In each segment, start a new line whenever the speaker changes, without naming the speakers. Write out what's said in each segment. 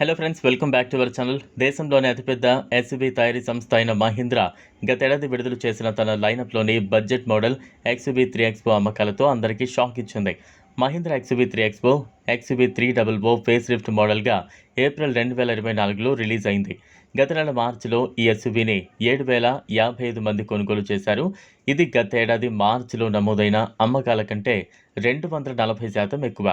Hello friends welcome back to our channel దేశంలోనే అతిపెద్ద ఎస్యూబీ తయారీ సంస్థ అయిన మహీంద్రా గతేడాది విడుదల చేసిన తన లైనప్లోని budget model XUV three expo అమ్మకాలతో అందరికీ షాక్ ఇచ్చింది. Mahindra XUV three expo XUV three double O facelift మోడల్గా ఏప్రిల్ రెండు వేల ఇరవై నాలుగులో రిలీజ్ అయింది. గత నెల మార్చిలో ఈ ఎస్యూవీని ఏడు వేల యాభై ఐదు మంది కొనుగోలు చేశారు. ఇది గతేడాది మార్చిలో నమోదైన అమ్మకాల కంటే రెండు వందల నలభై శాతం ఎక్కువ.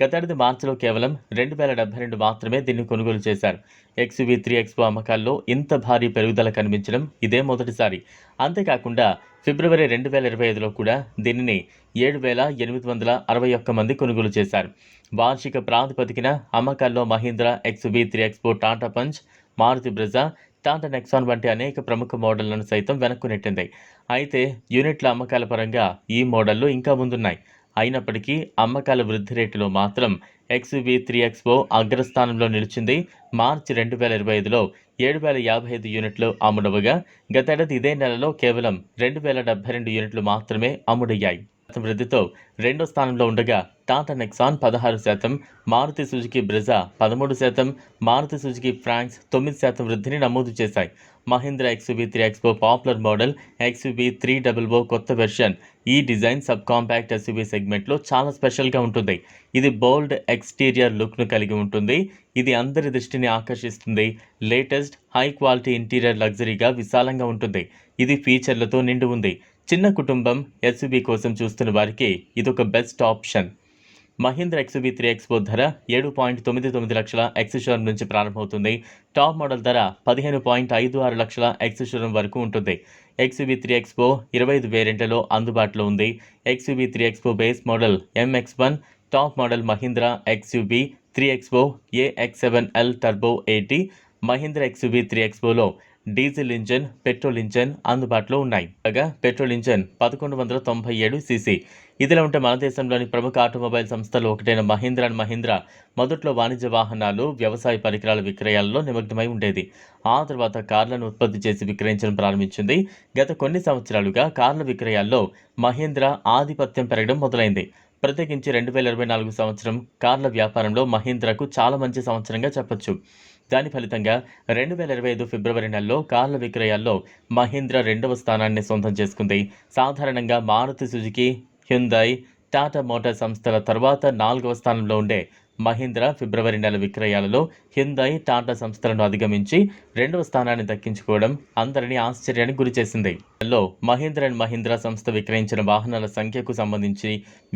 గతేడాది మార్చిలో కేవలం రెండు వేల డెబ్బై రెండు మాత్రమే దీన్ని కొనుగోలు చేశారు. ఎక్స్యూవీ త్రీ ఎక్స్పో అమ్మకాల్లో ఇంత భారీ పెరుగుదల కనిపించడం ఇదే మొదటిసారి. అంతేకాకుండా ఫిబ్రవరి రెండు వేల ఇరవై ఐదులో కూడా దీనిని ఏడు వేల ఎనిమిది వందల అరవై ఒక్క మంది కొనుగోలు చేశారు. వార్షిక ప్రాతిపదికన అమ్మకాల్లో Mahindra XUV three expo Tata Punch Maruti Brezza Tata Nexon వంటి అనేక ప్రముఖ మోడళ్ళను సైతం వెనక్కు నెట్టింది అయితే యూనిట్ల అమ్మకాల పరంగా ఈ మోడళ్ళు ఇంకా ముందున్నాయి. అయినప్పటికీ అమ్మకాల వృద్ధి రేటులో మాత్రం ఎక్స్వి త్రీ ఎక్స్పో అగ్రస్థానంలో నిలిచింది. మార్చి రెండు వేల ఇరవై ఐదులో ఏడు వేల యాభై ఐదు యూనిట్లు అమ్ముడవగా గతేడాది ఇదే నెలలో కేవలం రెండు వేల డెబ్బై రెండు యూనిట్లు మాత్రమే అమ్ముడయ్యాయి. వృద్ధితో రెండో స్థానంలో ఉండగా టాటా నెక్సాన్ పదహారు శాతం మారుతి సుజుకి బ్రెజా పదమూడు శాతం మారుతి సుజుకి ఫ్రాంక్స్ తొమ్మిది శాతం వృద్ధిని నమోదు చేశాయి. Mahindra XUV three expo popular model XUV three double O కొత్త వెర్షన్. ఈ డిజైన్ సబ్ కాంపాక్ట్ ఎస్యూబీ సెగ్మెంట్లో చాలా స్పెషల్గా ఉంటుంది. ఇది బోల్డ్ ఎక్స్టీరియర్ లుక్ను కలిగి ఉంటుంది. ఇది అందరి దృష్టిని ఆకర్షిస్తుంది. లేటెస్ట్ హై క్వాలిటీ ఇంటీరియర్ లగ్జరీగా విశాలంగా ఉంటుంది. ఇది ఫీచర్లతో నిండి ఉంది. చిన్న కుటుంబం ఎస్యూబీ కోసం చూస్తున్న వారికి ఇదొక best option. Mahindra XUV three expo ధర ఏడు పాయింట్ తొమ్మిది తొమ్మిది లక్షల ఎక్స్షోరూమ్ నుంచి ప్రారంభమవుతుంది. టాప్ మోడల్ ధర పదిహేను పాయింట్ ఐదు ఆరు లక్షల ఎక్స్షోరూమ్ వరకు ఉంటుంది. ఎక్స్యూబీ త్రీ ఎక్స్పో ఇరవై ఐదు వేరియంట్లలో అందుబాటులో ఉంది. XUV three expo base model MX one top model Mahindra XUV three expo AX seven L turbo AT Mahindra XUV three ఎక్స్పోలో diesel engine petrol engine అందుబాటులో ఉన్నాయి. కాగా పెట్రోల్ ఇంజన్ పదకొండు వందల తొంభై ఏడు సీసీ. ఇదిలా ఉంటే మన దేశంలోని ప్రముఖ ఆటోమొబైల్ సంస్థలు ఒకటైన మహీంద్ర అండ్ మహీంద్ర మొదట్లో వాణిజ్య వాహనాలు వ్యవసాయ పరికరాల విక్రయాల్లో నిమగ్నమై ఉండేది. ఆ తర్వాత కార్లను ఉత్పత్తి చేసి విక్రయించడం ప్రారంభించింది. గత కొన్ని సంవత్సరాలుగా కార్ల విక్రయాల్లో మహీంద్ర ఆధిపత్యం పెరగడం మొదలైంది. ప్రత్యేకించి రెండు వేల ఇరవై నాలుగు సంవత్సరం కార్ల వ్యాపారంలో మహీంద్రకు చాలా మంచి సంవత్సరంగా చెప్పొచ్చు. దాని ఫలితంగా రెండు వేల ఇరవై ఐదు ఫిబ్రవరి నెలలో కార్ల విక్రయాల్లో మహీంద్ర రెండవ స్థానాన్ని సొంతం చేసుకుంది. సాధారణంగా Maruti Suzuki Hyundai Tata motor సంస్థల తర్వాత నాలుగవ స్థానంలో ఉండే మహీంద్రా ఫిబ్రవరి నెల విక్రయాలలో హిందాయి టాటా సంస్థలను అధిగమించి రెండవ స్థానాన్ని దక్కించుకోవడం అందరినీ ఆశ్చర్యానికి గురిచేసింది. లో మహీంద్ర అండ్ మహీంద్రా సంస్థ విక్రయించిన వాహనాల సంఖ్యకు సంబంధించి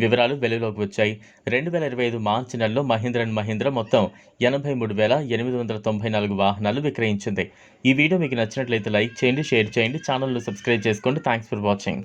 వివరాలు వెలుగులోకి వచ్చాయి. రెండు వేల ఇరవై ఐదు మార్చి నెలలో మహీంద్ర అండ్ మహీంద్ర మొత్తం ఎనభై మూడు వేల ఎనిమిది వందల తొంభై నాలుగు వాహనాలు విక్రయించింది. ఈ వీడియో మీకు నచ్చినట్లయితే లైక్ చేయండి షేర్ చేయండి ఛానల్ను సబ్స్క్రైబ్ చేసుకోండి. Thanks for watching.